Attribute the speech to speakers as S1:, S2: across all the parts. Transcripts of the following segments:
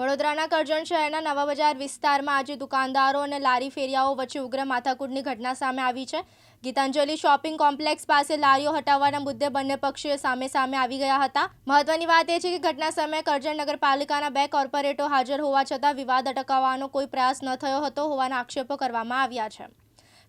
S1: વડોદરાના કરજણ શહેરના નવા બજાર વિસ્તારમાં આજે દુકાનદારો અને લારી ફેરિયાઓ વચ્ચે ઉગ્ર માથાકૂટની ઘટના સામે આવી છે. ગીતાંજલિ શોપિંગ કોમ્પ્લેક્સ પાસે લારીઓ હટાવવાના મુદ્દે બંને પક્ષીઓ સામે સામે આવી ગયા હતા. મહત્વની વાત એ છે કે ઘટના સમયે કરજણ નગરપાલિકાના બે કોર્પોરેટો હાજર હોવા છતાં વિવાદ અટકાવવાનો કોઈ પ્રયાસ ન થયો હતો હોવાના આક્ષેપો કરવામાં આવ્યા છે.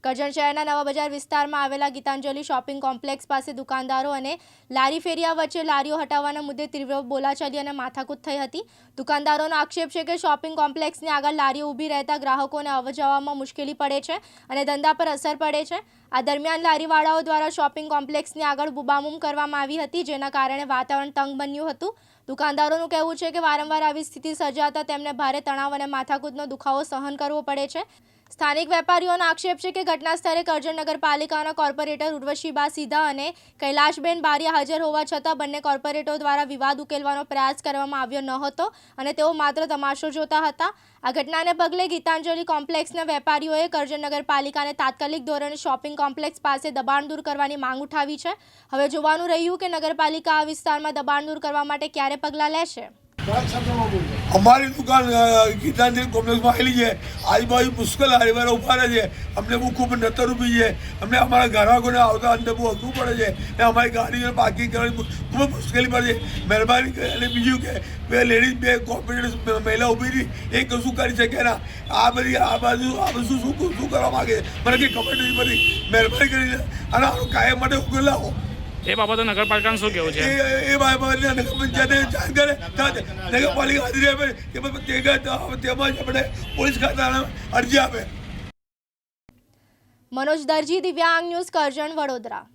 S1: કરજણ શહેરના નવા બજાર વિસ્તારમાં આવેલા ગીતાંજલિ શોપિંગ કોમ્પ્લેક્સ પાસે દુકાનદારો અને લારી ફેરિયા વચ્ચે લારીઓ હટાવવાના મુદ્દે તીવ્ર બોલાચાલી અને માથાકૂટ થઈ હતી. દુકાનદારોનો આક્ષેપ છે કે શોપિંગ કોમ્પ્લેક્સની આગળ લારીઓ ઊભી રહેતા ગ્રાહકોને અવજાવવામાં મુશ્કેલી પડે છે અને ધંધા પર અસર પડે છે. આ દરમિયાન લારીવાળાઓ દ્વારા શોપિંગ કોમ્પ્લેક્સની આગળ બુબામુમ કરવામાં આવી હતી, જેના કારણે વાતાવરણ તંગ બન્યું હતું. દુકાનદારોનું કહેવું છે કે વારંવાર આવી સ્થિતિ સર્જાતા તેમને ભારે તણાવ અને માથાકૂદનો દુખાવો સહન કરવો પડે છે. સ્થાનિક વેપારીઓનો આક્ષેપ છે કે ઘટના સ્થળે કરજણ નગરપાલિકાના કોર્પોરેટર ઉર્વશીબા સીધા અને કૈલાશબેન બારિયા હાજર હોવા છતાં બંને કોર્પોરેટરો દ્વારા વિવાદ ઉકેલવાનો પ્રયાસ કરવામાં આવ્યો ન હતો અને તેઓ માત્ર તમાશો જોતા હતા. આ ઘટનાને પગલે ગીતાંજલિ કોમ્પ્લેક્સના વેપારીઓએ કરજણ નગરપાલિકાને તાત્કાલિક ધોરણે શોપિંગ કોમ્પ્લેક્સ પાસે દબાણ દૂર કરવાની માંગ ઉઠાવી છે. હવે જોવાનું રહ્યું કે નગરપાલિકા આ વિસ્તારમાં દબાણ દૂર કરવા માટે ક્યારે પગલાં લેશે.
S2: અમારી દુકાન ગીતાંજલિ કોમ્પ્લેક્સમાં આવેલી છે. આજુબાજુ પુષ્કળ હારીવાળા ઊભા રહે છે. અમને બહુ ખૂબ નતર ઊભી છે. અમને અમારા ગ્રાહકોને આવતા અંદર બહુ અઘરું પડે છે ને અમારી ગાડી પાર્કિંગ કરવાની ખૂબ મુશ્કેલી પડે છે. મહેરબાની કરી અને બીજું કે, બે લેડીઝ બે કોમ્પ્યુટર મહિલા ઊભી રહી. એ કશું કરી શકે ના. આ બધી, આ બાજુ, આ બધું શું શું કરવા માગે મને કંઈ ખબર નથી પડી. મહેરબાની કરીને અને આનું કાયમ માટે ઉકેલ લાવો.
S3: એ બાબતે નગરપાલિકાનું શું કેવું છે?
S2: એ બાબતે બાબતને નગર પંચાયતે જાણ કરે નગરપાલિકા હાજરી આપે કે ભાઈ તે ગા- તેમાં આપણે પોલીસ ખાતાને અરજી આપે.
S1: મનોજ દરજી દિવ્યાંગ ન્યૂઝ કરજણ વડોદરા.